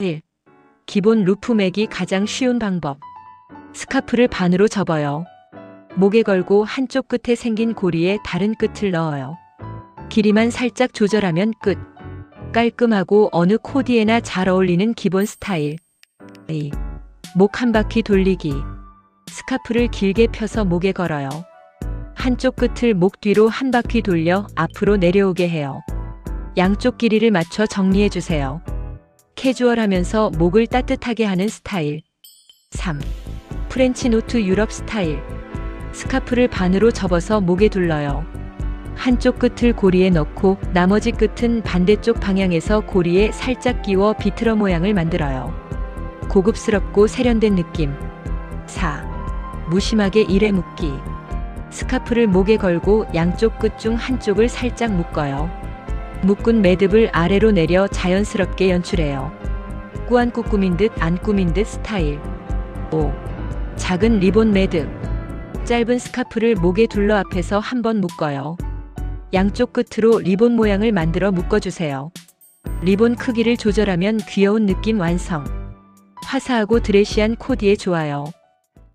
1. 기본 루프 매기 가장 쉬운 방법. 스카프를 반으로 접어요. 목에 걸고 한쪽 끝에 생긴 고리에 다른 끝을 넣어요. 길이만 살짝 조절하면 끝. 깔끔하고 어느 코디에나 잘 어울리는 기본 스타일. 2. 목 한 바퀴 돌리기. 스카프를 길게 펴서 목에 걸어요. 한쪽 끝을 목 뒤로 한 바퀴 돌려 앞으로 내려오게 해요. 양쪽 길이를 맞춰 정리해 주세요. 캐주얼하면서 목을 따뜻하게 하는 스타일. 3. 프렌치 노트 유럽 스타일. 스카프를 반으로 접어서 목에 둘러요. 한쪽 끝을 고리에 넣고 나머지 끝은 반대쪽 방향에서 고리에 살짝 끼워 비틀어 모양을 만들어요. 고급스럽고 세련된 느낌. 4. 무심하게 일에 묶기. 스카프를 목에 걸고 양쪽 끝 중 한쪽을 살짝 묶어요. 묶은 매듭을 아래로 내려 자연스럽게 연출해요. 꾸안 꾸 꾸민 듯 안 꾸민 듯 스타일. 5. 작은 리본 매듭. 짧은 스카프를 목에 둘러 앞에서 한번 묶어요. 양쪽 끝으로 리본 모양을 만들어 묶어주세요. 리본 크기를 조절하면 귀여운 느낌 완성. 화사하고 드레시한 코디에 좋아요.